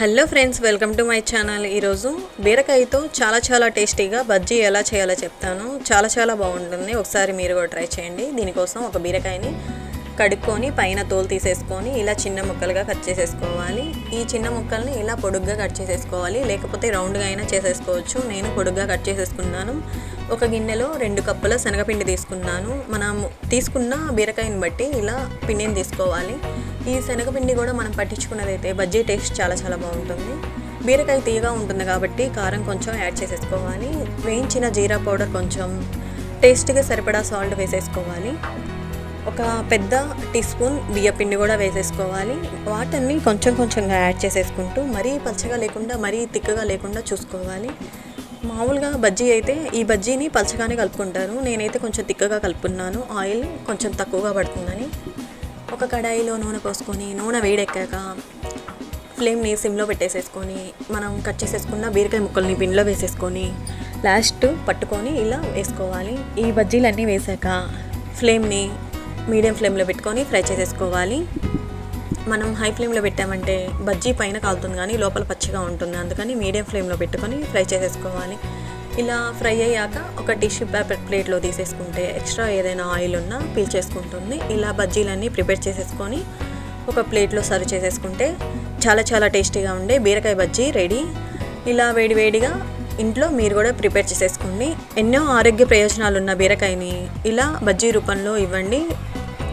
Hello friends welcome to my channel. ఈరోజు బీరకాయతో చాలా చాలా టేస్టీగా బజ్జీ ఎలా చేయాలో చెప్తాను. చాలా చాలా బాగుంటుంది. ఒకసారి మీరు కూడా ట్రై చేయండి. దీనికోసం ఒక బీరకాయని కడుక్కొని పైన తోలు తీసేసుకొని ఇలా చిన్న ముక్కలుగా కట్ చేసేసుకోవాలి. ఈ చిన్న ముక్కల్ని ఇలా పొడుగ్గా కట్ చేసేసుకోవాలి. లేకపోతే రౌండ్గా అయినా చేసేసుకోవచ్చు. నేను పొడుగ్గా కట్ చేసేసుకున్నాను. ఒక గిన్నెలో రెండు కప్పుల శనగపిండి తీసుకున్నాను. మనం తీసుకున్న బీరకాయని బట్టి ఇలా పిండిని తీసుకోవాలి. ఈ శనగపిండి కూడా మనం పట్టించుకున్నదైతే బజ్జీ టేస్ట్ చాలా చాలా బాగుంటుంది. బీరకాయ తీయగా ఉంటుంది కాబట్టి కారం కొంచెం యాడ్ చేసేసుకోవాలి. వేయించిన జీరా పౌడర్ కొంచెం టేస్ట్గా సరిపడా సాల్ట్ వేసేసుకోవాలి. ఒక పెద్ద టీ స్పూన్ బియ్యపిండి కూడా వేసేసుకోవాలి. వాటర్ని కొంచెం కొంచెంగా యాడ్ చేసేసుకుంటూ మరీ పచ్చగా లేకుండా మరీ తిక్కగా లేకుండా చూసుకోవాలి. మామూలుగా బజ్జీ అయితే ఈ బజ్జీని పలచగానే కలుపుకుంటారు నేనైతే కొంచెం తిక్కగా కలుపుకున్నాను ఆయిల్ కొంచెం తక్కువగా పడుతుందని ఒక కడాయిలో నూనె పోసుకొని నూనె వేడెక్కాక ఫ్లేమ్ని సిమ్లో పెట్టేసేసుకొని మనం కట్ చేసేసుకున్న బీరకాయ ముక్కల్ని బిన్లో వేసేసుకొని లాస్ట్ పట్టుకొని ఇలా వేసుకోవాలి. ఈ బజ్జీలన్నీ వేసాక ఫ్లేమ్ని మీడియం ఫ్లేమ్లో పెట్టుకొని ఫ్రై చేసేసుకోవాలి. మనం హై ఫ్లేమ్లో పెట్టామంటే బజ్జీ పైన కాలుతుంది కానీ లోపల పచ్చిగా ఉంటుంది. అందుకని మీడియం ఫ్లేమ్లో పెట్టుకొని ఫ్రై చేసేసుకోవాలి. ఇలా ఫ్రై అయ్యాక ఒక టిష్యూ పేపర్ ప్లేట్లో తీసేసుకుంటే ఎక్స్ట్రా ఏదైనా ఆయిల్ ఉన్నా పీల్చేసుకుంటుంది ఇలా బజ్జీలన్నీ ప్రిపేర్ చేసేసుకొని ఒక ప్లేట్లో సర్వ్ చేసేసుకుంటే చాలా చాలా టేస్టీగా ఉండే బీరకాయ బజ్జీ రెడీ. ఇలా వేడివేడిగా ఇంట్లో మీరు కూడా ప్రిపేర్ చేసేసుకోండి. ఎన్నో ఆరోగ్య ప్రయోజనాలు ఉన్న బీరకాయని ఇలా బజ్జీ రూపంలో ఇవ్వండి.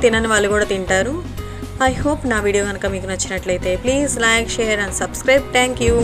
తినని వాళ్ళు కూడా తింటారు. ఐ హోప్ నా వీడియో కనుక మీకు నచ్చినట్లయితే please like share and subscribe thank you